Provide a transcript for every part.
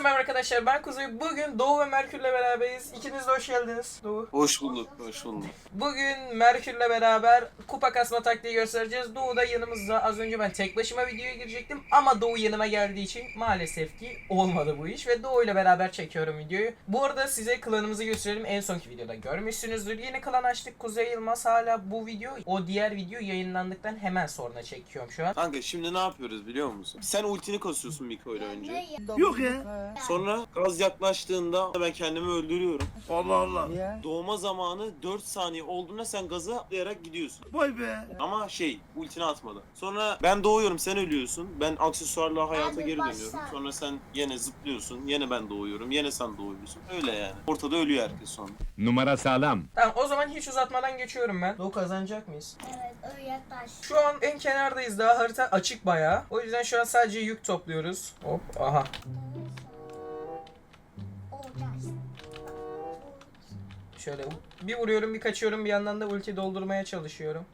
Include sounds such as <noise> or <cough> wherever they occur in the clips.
Herkese merhaba arkadaşlar ben Kuzey. Bugün Doğu ve Merkür'le beraberiz. İkiniz de hoş geldiniz. Doğu. Hoş bulduk, hoş bulduk. Bugün Merkür'le beraber kupa kasma taktiği göstereceğiz. Doğu da yanımızda. Az önce ben tek başıma videoya girecektim ama Doğu yanıma geldiği için maalesef ki olmadı bu iş ve Doğu ile beraber çekiyorum videoyu. Bu arada size klanımızı gösterelim. En sonki videoda görmüşsünüzdür. Yeni klan açtık. Kuzey Yılmaz hala bu video o diğer video yayınlandıktan hemen sonra çekiyorum şu an. Kanka şimdi ne yapıyoruz biliyor musun? Sen ultini kasıyorsun Miko ile önce. Yok ya. Sonra gaz yaklaştığında ben kendimi öldürüyorum. Allah Allah. Doğma zamanı 4 saniye olduğunda sen gazı atlayarak gidiyorsun. Vay be. Ama şey ultini atmadı. Sonra ben doğuyorum sen ölüyorsun. Ben aksesuarla hayata Hadi geri başla. dönüyorum. Sonra sen yine zıplıyorsun. Yine ben doğuyorum. Yine sen doğuyorsun. Öyle yani. Ortada ölüyor herkes sonra. Numara sağlam. Tamam o zaman hiç uzatmadan geçiyorum ben. Doğu kazanacak mıyız? Evet öyle yaklaş. Şu an en kenardayız daha harita açık bayağı. O yüzden şu an sadece yük topluyoruz. Hop aha. Şöyle bir vuruyorum bir kaçıyorum bir yandan da ulti doldurmaya çalışıyorum.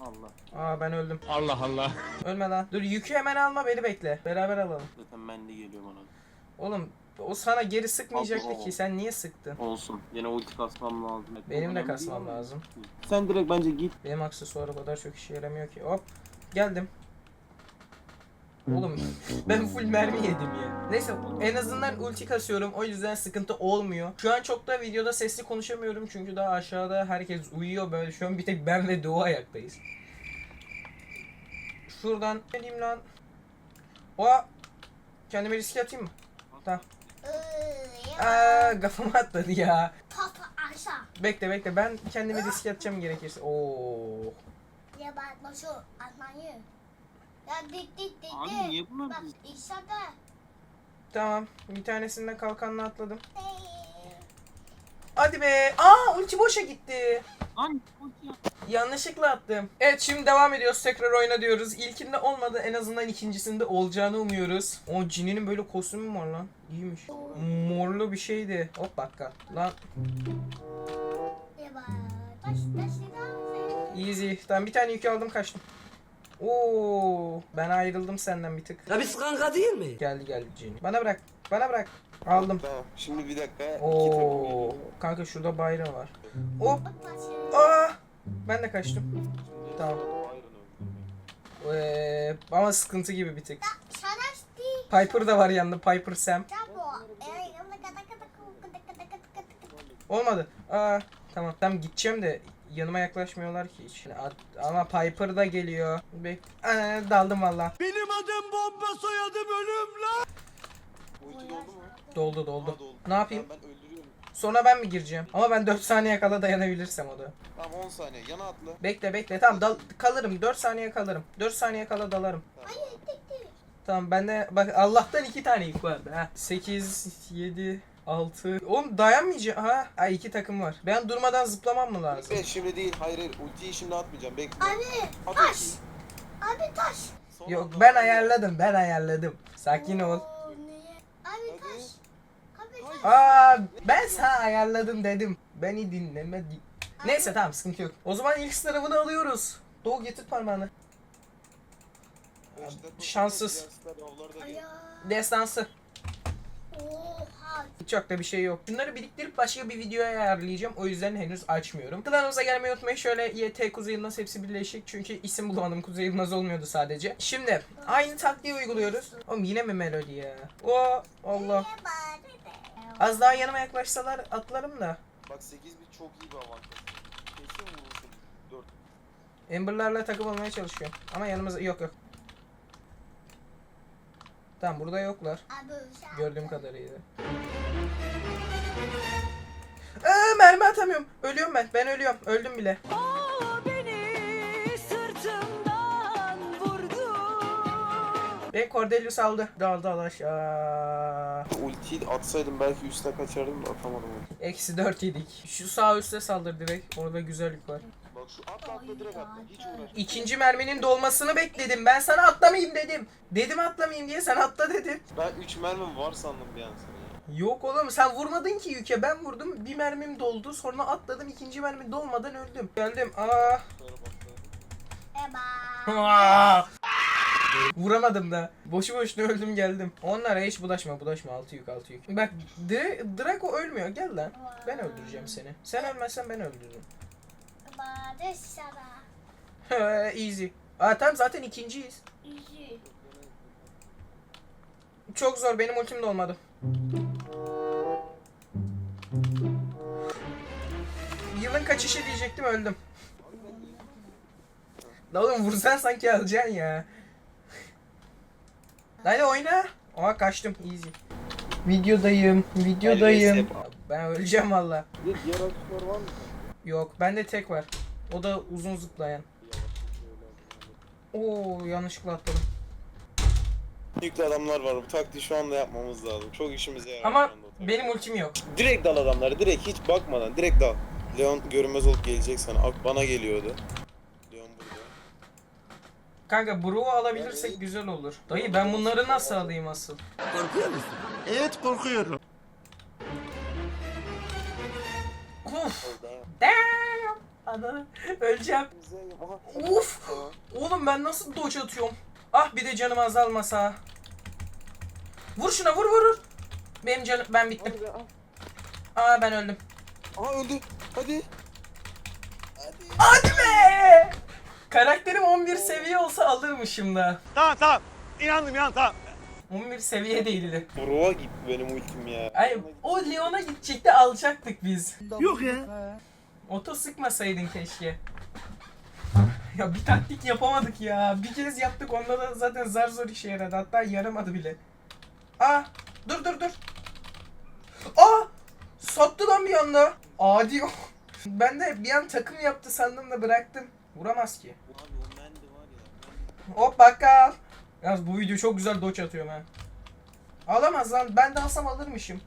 Allah. Aa ben öldüm. Allah Allah. Ölme lan. Dur yükü hemen alma beni bekle. Beraber alalım. Zaten ben de geliyorum ona. Oğlum o sana geri sıkmayacaktı Allah. ki sen niye sıktın? Olsun. Yine ulti kasmam lazım. Benim de Önemli kasmam değil. lazım. Sen direkt bence git. Benim aksesuar o kadar çok işe yaramıyor ki. Hop geldim. Oğlum <laughs> ben full mermi yedim ya. Neyse en azından ulti kasıyorum o yüzden sıkıntı olmuyor. Şu an çok da videoda sesli konuşamıyorum çünkü daha aşağıda herkes uyuyor böyle. Şu an bir tek ben ve Doğu ayaktayız. Şuradan geleyim lan. Oha. Kendime riske atayım mı? Tamam. Aa kafama atladı ya. Papa aşağı. Bekle bekle ben kendime riske atacağım gerekirse. Oo. Ya ben nasıl atmayı? Ya dik dik dik Abi dik. niye Bak de. Tamam. Bir tanesinden kalkanla atladım. Hadi be. Aa ulti boşa gitti. Lan Yanlışlıkla attım. Evet şimdi devam ediyoruz. Tekrar oyna diyoruz. İlkinde olmadı. En azından ikincisinde olacağını umuyoruz. O cininin böyle kostümü mü var lan? İyiymiş. Morlu bir şeydi. Hop dakika. Lan easy. Tamam bir tane yük aldım kaçtım. Oo, ben ayrıldım senden bir tık. Ya biz kanka değil mi? Geldi geldi cin. Bana bırak. Bana bırak. Aldım. Tamam. Şimdi bir dakika. Oo, kanka şurada bayram var. Hop. Aa, ben de kaçtım. Tamam. Ee, ama sıkıntı gibi bir tık. Şanaş değil. Piper da var yanında. Piper Sam. Çabo. Olmadı. Aa, tamam. Tamam gideceğim de yanıma yaklaşmıyorlar ki hiç. Ama Piper da geliyor. Bek Aa, daldım valla. Benim adım bomba soyadım ölüm lan. Ulti doldu mu? Doldu doldu. doldu. Ne yapayım? Tamam, ben öldürüyorum. Sonra ben mi gireceğim? Ama ben 4 saniye kala dayanabilirsem o da. Tamam 10 saniye. Yana atla. Bekle bekle. Tamam dal kalırım. 4 saniye kalırım. 4 saniye kala dalarım. Hayır dik dik. Tamam bende bak Allah'tan 2 tane yük vardı ha. 8 7 6 Oğlum dayanmayacak ha. Ay iki takım var. Ben durmadan zıplamam mı lazım? Bekle şimdi değil. Hayır hayır. Ultiyi şimdi atmayacağım. Bekle. Abi At taş. ultiyi. Abi taş. Son Yok anda ben ayarladım. Ben ayarladım. Sakin ol. Oo, niye? Abi taş. Abi taş. Aa ben sana ayarladım dedim. Beni dinlemedi. Neyse tamam sıkıntı yok. O zaman ilk sınavını alıyoruz. Doğu getir parmağını. Beş dakika Şanssız. diğer. Ayağı. Destansı. Oha. Çok da bir şey yok. Bunları biriktirip başka bir videoya ayarlayacağım. O yüzden henüz açmıyorum. Klanımıza gelmeyi unutmayın. Şöyle YT Kuzey Yılmaz hepsi birleşik. Çünkü isim bulamadım. Kuzey Yılmaz olmuyordu sadece. Şimdi aynı taktiği uyguluyoruz. Oğlum yine mi melodi ya? O Allah. Az daha yanıma yaklaşsalar atlarım da. Bak 8 bir çok iyi bir avantaj. Kesin vurursun. 4. Amber'larla takım olmaya çalışıyorum. Ama yanımıza yok yok. Tamam burada yoklar. Uşak. Gördüğüm kadarıyla. Aa, mermi atamıyorum. Ölüyorum ben. Ben ölüyorum. Öldüm bile. Ve Cordelius aldı. Dal dal aşağı. Ultiyi atsaydım belki üste kaçardım da atamadım. Eksi 4 yedik. Şu sağ üstte saldır direkt. Orada güzellik var. Bak şu atla atla direkt atla. Hiç uğraşma. İkinci merminin dolmasını bekledim. Ben sana atlamayayım dedim. Dedim atlamayayım diye sen atla dedin. Ben 3 mermim var sandım bir an seni ya. Yok oğlum sen vurmadın ki yüke. Ben vurdum. Bir mermim doldu. Sonra atladım. ikinci mermi dolmadan öldüm. Geldim. Aa. Eba. Vuramadım da. Boşu boşuna öldüm geldim. Onlara hiç bulaşma bulaşma altı yük altı yük. Bak Dra- Draco ölmüyor gel lan. Ben öldüreceğim seni. Sen ölmezsen ben öldürürüm. <laughs> Easy. Aa tamam zaten ikinciyiz. Yüzü. Çok zor benim ultim de olmadı. Yılın kaçışı diyecektim öldüm. La oğlum vursan sanki alacaksın ya. Hadi oyna. Oha kaçtım easy. Videodayım, videodayım. Ben öleceğim valla. Bir diğer aksesuar var mı? Yok bende tek var. O da uzun zıplayan. Oo yanlışlıkla atladım. Yüklü adamlar var. Bu taktiği şu anda yapmamız lazım. Çok işimize yarar. Ama şu anda o taktik. benim ultim yok. Direkt dal adamları. Direkt hiç bakmadan. Direkt dal. Leon görünmez olup gelecek sana. Ak bana geliyordu. Leon burada. Kanka Bro'u alabilirsek güzel olur. Dayı ben bunları nasıl alayım asıl? Evet korkuyorum. Uf. Orada. Damn. Ana öleceğim. Güzel. Aha. Uf. Oğlum ben nasıl dodge atıyorum? Ah bir de canım azalmasa. Vur şuna vur vur vur. Benim canım ben bittim. Hadi be, al. Aa ben öldüm. Aha öldü. Hadi. Hadi be! Karakterim 11 seviye olsa alırmışım da. Tamam tamam. İnandım ya tamam. 11 seviye değildi. Bro'a gitti benim ultim ya. Ay o Leon'a gidecekti alacaktık biz. Yok ya. Oto sıkmasaydın keşke. Ya bir taktik yapamadık ya. Bir kez yaptık onda da zaten zar zor işe yaradı. Hatta yaramadı bile. Aa dur dur dur. Aa sattı lan bir anda. Adi o. Ben de bir an takım yaptı sandım da bıraktım. Vuramaz ki. Hop bakkal. Yalnız bu video çok güzel doç atıyorum ha. Alamaz lan. Ben de alsam alırmışım.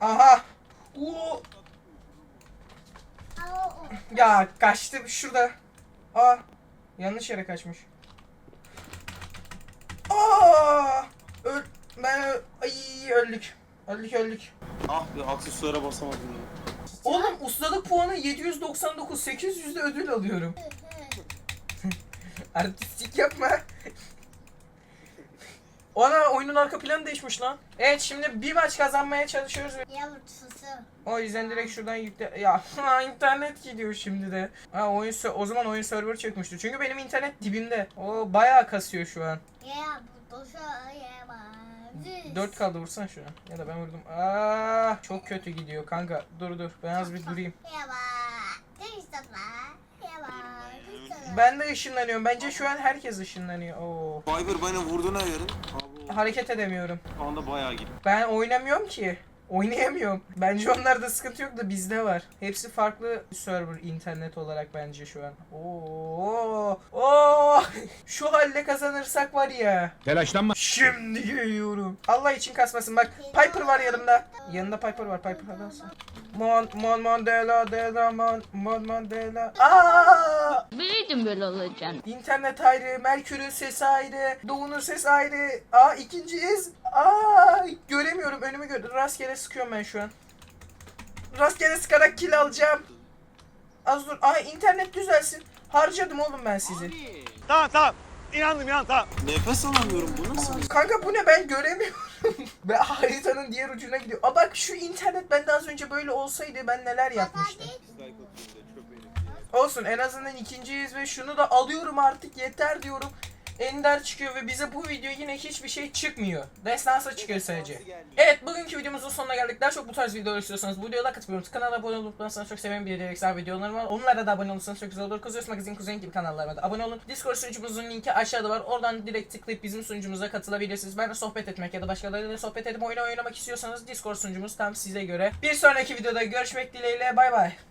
Aha. Oo. Ya kaçtı şurada. Aa. Yanlış yere kaçmış. Aa! Öl ben ö- ay öldük. Öldük öldük. Ah be aksesuara basamadım ya. Oğlum ustalık puanı 799. 800'de ödül alıyorum. <laughs> Artistik yapma. Ona oyunun arka planı değişmiş lan. Evet şimdi bir maç kazanmaya çalışıyoruz. Yavru susu. O yüzden direkt şuradan yükle... Ya <laughs> internet gidiyor şimdi de. Ha oyun o zaman oyun server çökmüştü. Çünkü benim internet dibimde. O bayağı kasıyor şu an. Ya bu. 4 kaldı vursan şuna. Ya da ben vurdum. Aa çok kötü gidiyor kanka. Dur dur. Ben az bir durayım. Ya var. Değişti var. Ya var. Ben de ışınlanıyorum. Bence şu an herkes ışınlanıyor. Oo. Fiber bana vurduğuna yarın. Abi Hareket edemiyorum. şu anda bayağı gitti. Ben oynamıyorum ki. Oynayamıyorum. Bence onlarda sıkıntı yok da bizde var. Hepsi farklı server internet olarak bence şu an. Oo. Oo. <laughs> Şu halde kazanırsak var ya. Telaşlanma. Şimdi geliyorum. Allah için kasmasın bak. Piper var yanımda. Yanında Piper var. Piper hadi alsın. Mon mon mon de la de la mon mon mon de la. Aa! Biliyordum böyle olacağını. İnternet ayrı, Merkür'ün sesi ayrı, Doğu'nun sesi ayrı. Aa ikinciyiz. Aa göremiyorum önümü gör. Rastgele sıkıyorum ben şu an. Rastgele sıkarak kill alacağım. Az dur. Aa internet düzelsin. Harcadım oğlum ben sizi. Tamam tamam. İnandım ya tamam. Nefes alamıyorum bu nasıl? Kanka bu ne ben göremiyorum. <laughs> Ve haritanın diğer ucuna gidiyor. Aa bak şu internet bende az önce böyle olsaydı ben neler yapmıştım. Olsun en azından ikinciyiz ve şunu da alıyorum artık yeter diyorum. Ender çıkıyor ve bize bu video yine hiçbir şey çıkmıyor. Destansa çıkıyor sadece. Evet bugünkü videomuzun sonuna geldik. Daha çok bu tarz videolar istiyorsanız bu videoya like atmayı. Kanala abone olup unutmazsanız çok sevinirim. Bir ekstra videolarım var. Onlara da abone olursanız çok güzel olur. Kuzeyos Magazin Kuzeyin gibi kanallarıma da abone olun. Discord sunucumuzun linki aşağıda var. Oradan direkt tıklayıp bizim sunucumuza katılabilirsiniz. Ben de sohbet etmek ya da başkalarıyla sohbet edip oyun oynamak istiyorsanız Discord sunucumuz tam size göre. Bir sonraki videoda görüşmek dileğiyle. Bay bay.